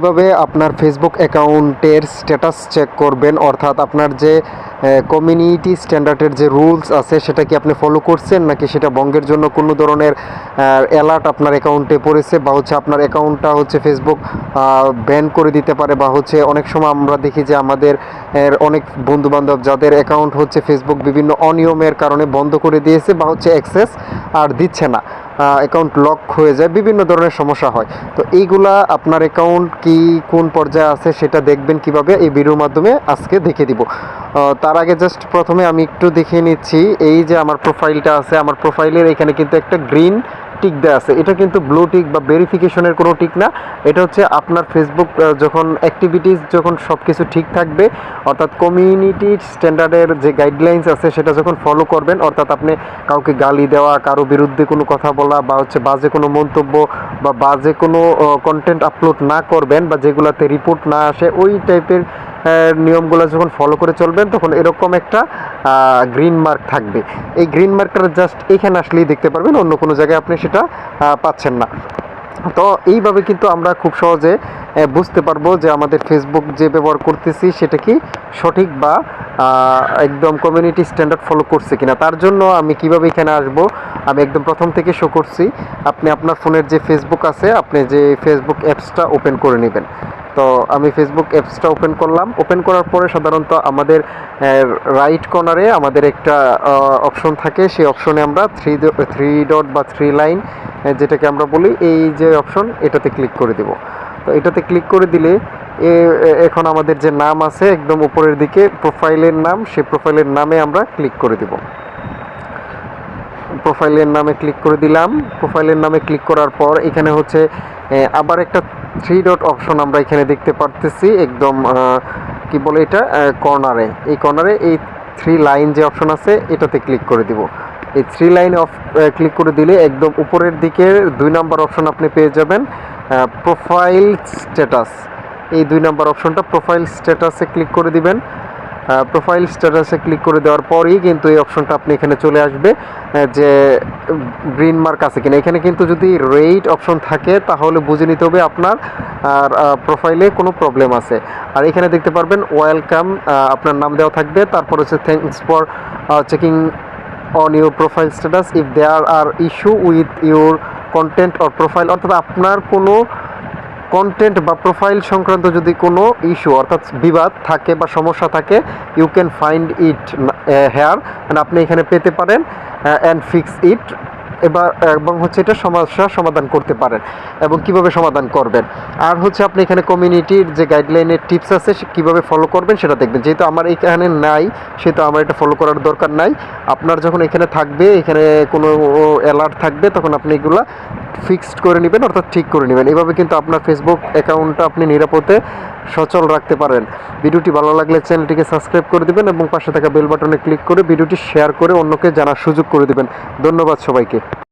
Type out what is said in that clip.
কীভাবে আপনার ফেসবুক অ্যাকাউন্টের স্ট্যাটাস চেক করবেন? অর্থাৎ আপনার যে কমিউনিটি স্ট্যান্ডার্ডের যে রুলস আছে, সেটা কি আপনি ফলো করছেন? নাকি সেটা বঙ্গের জন্য কোনো ধরনের অ্যালার্ট আপনার অ্যাকাউন্টে পড়েছে? বা হচ্ছে আপনার অ্যাকাউন্টটা হচ্ছে ফেসবুক ব্যান করে দিতে পারে? বা হচ্ছে অনেক সময় আমরা দেখি যে আমাদের অনেক বন্ধু বান্ধব যাদের অ্যাকাউন্ট হচ্ছে ফেসবুক বিভিন্ন অনিয়মের কারণে বন্ধ করে দিয়েছে বা হচ্ছে অ্যাক্সেস আর দিচ্ছে না। অ্যাকাউন্ট লক হয়ে যায়, বিভিন্ন ধরনের সমস্যা হয়। তো এইগুলা আপনার অ্যাকাউন্ট কি কোন পর্যায়ে আছে সেটা দেখবেন কীভাবে, এই ভিডিওর মাধ্যমে আজকে দেখে দিব। তার আগে জাস্ট প্রথমে আমি একটু দেখিয়ে নিচ্ছি, এই যে আমার প্রোফাইলটা আছে, আমার প্রোফাইলের এখানে কিন্তু একটা গ্রিন টিক দেওয়া আছে। এটা কিন্তু ব্লু টিক বা ভেরিফিকেশনের কোনো টিক না। এটা হচ্ছে আপনার ফেসবুক যখন অ্যাক্টিভিটিস যখন সব কিছু ঠিক থাকবে, অর্থাৎ কমিউনিটি স্ট্যান্ডার্ডের যে গাইডলাইন্স আছে, সেটা যখন ফলো করবেন, অর্থাৎ আপনি কাউকে গালি দেওয়া, কারও বিরুদ্ধে কোনো কথা বলা বা হচ্ছে বাজে কোনো মন্তব্য বা বাজে কোনো কন্টেন্ট আপলোড না করবেন বা যেগুলোতে রিপোর্ট না আসে, ওই টাইপের নিয়মগুলো যখন ফলো করে চলবেন, তখন এরকম একটা গ্রিন মার্ক থাকবে। এই গ্রিন মার্কটা জাস্ট এখানে আসলেই দেখতে পারবেন, অন্য কোনো জায়গায় আপনি সেটা পাচ্ছেন না। তো এইভাবে কিন্তু আমরা খুব সহজে বুঝতে পারব যে আমাদের ফেসবুক যে ব্যবহার করতেছি, সেটা কি সঠিক বা একদম কমিউনিটি স্ট্যান্ডার্ড ফলো করছে কিনা। তার জন্য আমি কীভাবে এখানে আসব, আমি একদম প্রথম থেকে শো করছি। আপনি আপনার ফোনের যে ফেসবুক আছে, আপনি যে ফেসবুক অ্যাপসটা ওপেন করে নেবেন। তো আমি ফেসবুক অ্যাপসটা ওপেন করলাম। ওপেন করার পরে সাধারণত আমাদের রাইট কর্নারে আমাদের একটা অপশন থাকে। সেই অপশনে আমরা থ্রি থ্রি ডট বা থ্রি লাইন যেটাকে আমরা বলি, এই যে অপশন এটাতে ক্লিক করে দেব। তো এটাতে ক্লিক করে দিলে এখন আমাদের যে নাম আছে, একদম উপরের দিকে প্রোফাইলের নাম, সেই প্রোফাইলের নামে আমরা ক্লিক করে দেব। প্রোফাইলের নামে ক্লিক করে দিলাম। প্রোফাইলের নামে ক্লিক করার পর এখানে হচ্ছে আবার একটা থ্রি ডট অপশন আমরা এখানে দেখতে পারতেছি, একদম কি বলে এটা কর্নারে এই কর্নারে এই থ্রি লাইন যে অপশন আছে, এটাতে ক্লিক করে দিব। এই থ্রি লাইন অফ ক্লিক করে দিলে একদম উপরের দিকে দুই নাম্বার অপশন আপনি পেয়ে যাবেন প্রোফাইল স্ট্যাটাস এই দুই নাম্বার অপশনটা প্রোফাইল স্ট্যাটাসে ক্লিক করে দিবেন। প্রোফাইল স্ট্যাটাসে ক্লিক করে দেওয়ার পরেই কিন্তু এই অপশনটা আপনি এখানে চলে আসবে যে গ্রিন মার্ক আছে কিনা। এখানে কিন্তু যদি রেট অপশন থাকে, তাহলে বুঝে নিতে হবে আপনার, আর প্রোফাইলে কোনো প্রবলেম আছে। আর এখানে দেখতে পারবেন ওয়েলকাম আপনার নাম দেওয়া থাকবে। তারপর হচ্ছে thanks for checking on your profile status if there are issue with your content or profile অর্থাৎ আপনার কোনো কন্টেন্ট বা প্রোফাইল সংক্রান্ত যদি কোনো ইস্যু অর্থাৎ বিবাদ থাকে বা সমস্যা থাকে you can find it here মানে আপনি এখানে পেতে পারেন অ্যান্ড ফিক্স ইট এবার, এবং হচ্ছে এটা সমস্যার সমাধান করতে পারেন, এবং কীভাবে সমাধান করবেন। আর হচ্ছে আপনি এখানে কমিউনিটির যে গাইডলাইনের টিপস আছে, সে কীভাবে ফলো করবেন সেটা দেখবেন। যেহেতু আমার এখানে নাই, সেহেতু আমার এটা ফলো করার দরকার নাই। আপনার যখন এখানে থাকবে, এখানে কোনো অ্যালার্ট থাকবে, তখন আপনি এগুলা ফিক্সড করে নেবেন, অর্থাৎ ঠিক করে নেবেন। এভাবে কিন্তু আপনার ফেসবুক অ্যাকাউন্টটা আপনি নিরাপদে সচল রাখতে পারেন। ভিডিওটি ভালো লাগলে চ্যানেলটিকে সাবস্ক্রাইব করে দেবেন এবং পাশে থাকা বেল বাটনে ক্লিক করে ভিডিওটি শেয়ার করে অন্যকে জানার সুযোগ করে দেবেন। ধন্যবাদ সবাইকে।